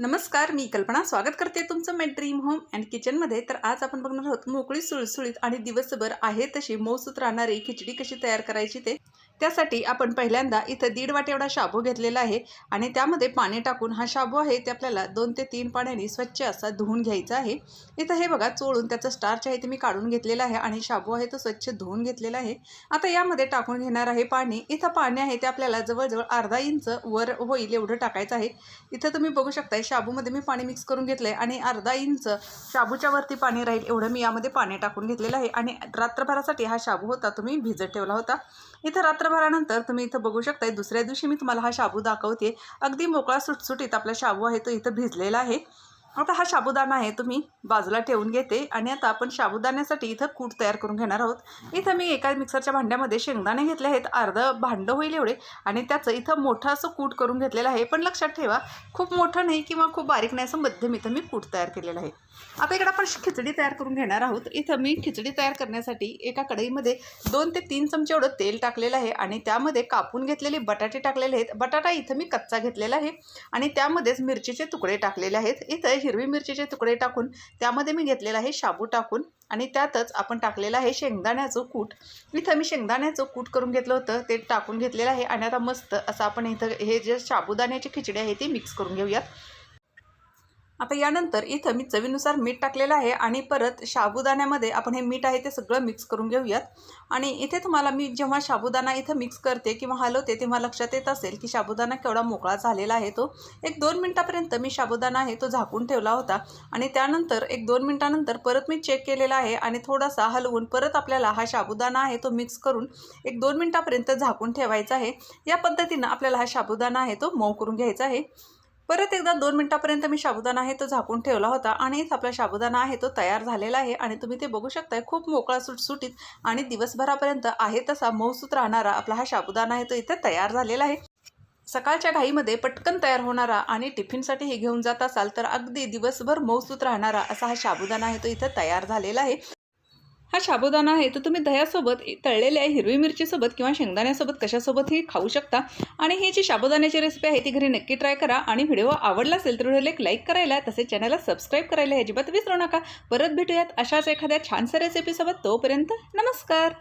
नमस्कार मी कल्पना. स्वागत करते तुमचं माय ड्रीम होम अँड किचनमध्ये तर आज आपण बघणार आहोत मोकळी सुळसुळीत आणि दिवसभर आहे तशी मौसूत राहणारी खिचडी कशी तयार करायची ते. त्यासाठी आपण पहिल्यांदा इथं दीड वाट एवढा शाबू घेतलेला आहे आणि त्यामध्ये पाणी टाकून हा शाबू आहे ते आपल्याला दोन ते तीन पाण्याने स्वच्छ असा धुवून घ्यायचा आहे. इथं हे बघा चोळून त्याचं स्टार्च आहे ते मी काढून घेतलेलं आहे आणि शाबू आहे तो स्वच्छ धुवून घेतलेला आहे. आता यामध्ये टाकून घेणार आहे पाणी. इथं पाणी आहे ते आपल्याला जवळजवळ अर्धा इंच वर होईल एवढं टाकायचं आहे. इथं तुम्ही बघू शकताय शाबूमध्ये मी पाणी मिक्स करून घेतलं आहे आणि अर्धा इंच शाबूच्या वरती पाणी राहील एवढं मी यामध्ये पाणी टाकून घेतलेलं आहे आणि रात्रभरासाठी हा शाबू होता तुम्ही भिजत ठेवला होता. इथं रात्र रात्रभरानंतर तुम्ही इथं बघू शकताय. दुसऱ्या दिवशी मी तुम्हाला हा शाबू दाखवते. अगदी मोकळा सुटसुटीत आपला शाबू आहे तो इथं भिजलेला आहे. आता हा साबुदाणा आहे तुम्ही बाजूला ठेवून घेते आणि आता आपण साबुदाण्यासाठी इथं कूट तयार करून घेणार आहोत. इथं मी एका मिक्सरच्या भांड्यामध्ये शेंगदाणे घेतले आहेत. अर्धं भांडं होईल एवढे आणि त्याचं इथं मोठं असं कूट करून घेतलेलं आहे. पण लक्षात ठेवा खूप मोठं नाही किंवा खूप बारीक नाही असं मध्यम इथं मी कूट तयार केलेलं आहे. आता इकडे आपण खिचडी तयार करून घेणार आहोत. इथं मी खिचडी तयार करण्यासाठी एका कढईमध्ये दोन ते तीन चमचे एवढं तेल टाकलेलं आहे आणि त्यामध्ये कापून घेतलेले बटाटे टाकलेले आहेत. बटाटा इथं मी कच्चा घेतलेला आहे आणि त्यामध्येच मिरचीचे तुकडे टाकलेले आहेत. इथं हिरवी मिरचीचे तुकडे टाकून त्यामध्ये मी घेतलेलं आहे शाबू टाकून आणि त्यातच आपण टाकलेलं आहे शेंगदाण्याचं कूट. इथं मी शेंगदाण्याचं कूट करून घेतलं होतं ते टाकून घेतलेलं आहे आणि आता मस्त असं आपण इथं हे जे साबुदाण्याची खिचडी आहे ती मिक्स करून घेऊयात. आता यानंतर इथं मी चवीनुसार मीठ टाकलेलं आहे आणि परत साबुदाण्यामध्ये आपण हे मीठ आहे ते सगळं मिक्स करून घेऊयात. आणि इथे तुम्हाला मी जेव्हा साबुदाणा इथं मिक्स करते किंवा हलवते तेव्हा लक्षात येत असेल की साबुदाणा केवढा मोकळा झालेला आहे तो. एक दोन मिनटापर्यंत मी साबुदाणा आहे तो झाकून ठेवला होता. आणि त्यानंतर एक दोन मिनटानंतर परत मी चेक केलेला आहे आणि थोडासा हलवून परत आपल्याला हा साबुदाणा आहे तो मिक्स करून एक दोन मिनटापर्यंत झाकून ठेवायचा आहे. या पद्धतीनं आपल्याला हा साबुदाणा आहे तो मऊ करून घ्यायचा आहे. परत एकदा दोन मिनटापर्यंत मी साबुदाणा आहे तो झाकून ठेवला होता आणि आपला साबुदाणा आहे तो तयार झालेला आहे आणि तुम्ही ते बघू शकताय खूप मोकळा सुटसुटीत आणि दिवसभरापर्यंत आहे तसा मऊसूत राहणारा आपला हा साबुदाणा आहे तो इथे तयार झालेला आहे. सकाळच्या घाईमध्ये पटकन तयार होणारा आणि टिफिनसाठी हे घेऊन जात असाल तर अगदी दिवसभर मऊसूत राहणारा असा हा साबुदाणा आहे तो इथं तयार झालेला आहे. हा साबुदाणा आहे तो तुम्ही दह्यासोबत तळलेल्या हिरवी मिरचीसोबत किंवा शेंगदाण्यासोबत कशासोबतही खाऊ शकता. आणि ही जी साबुदाण्याची रेसिपी आहे ती घरी नक्की ट्राय करा. आणि व्हिडिओ आवडला असेल तर व्हिडिओला एक लाईक करायला तसेच चॅनलला सबस्क्राईब करायला अजिबात विसरू नका. परत भेटूयात अशाच एखाद्या छानशा रेसिपीसोबत तोपर्यंत नमस्कार!